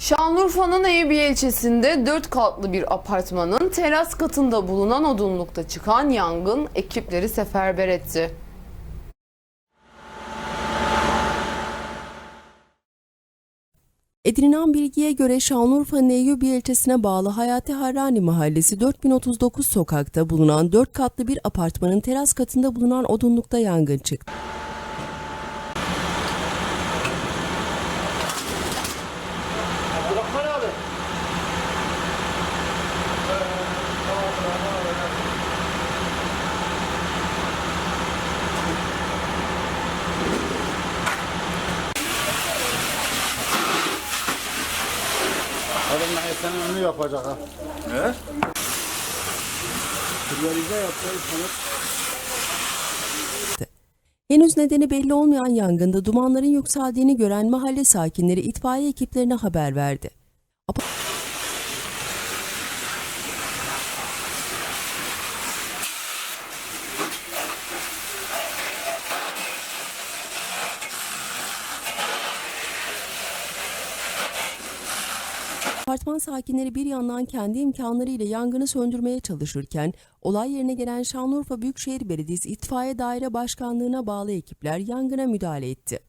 Şanlıurfa'nın Eyüpiye ilçesinde 4 katlı bir apartmanın teras katında bulunan odunlukta çıkan yangın ekipleri seferber etti. Edinilen bilgiye göre Şanlıurfa'nın Eyyubi ilçesine bağlı Hayati Harrani Mahallesi 4039 sokakta bulunan 4 katlı bir apartmanın teras katında bulunan odunlukta yangın çıktı. Adam senin önünü yapacak ha. Evet. Pulverize yapacağız. Henüz nedeni belli olmayan yangında dumanların yükseldiğini gören mahalle sakinleri itfaiye ekiplerine haber verdi. Apartman sakinleri bir yandan kendi imkanlarıyla yangını söndürmeye çalışırken olay yerine gelen Şanlıurfa Büyükşehir Belediyesi İtfaiye Daire Başkanlığı'na bağlı ekipler yangına müdahale etti.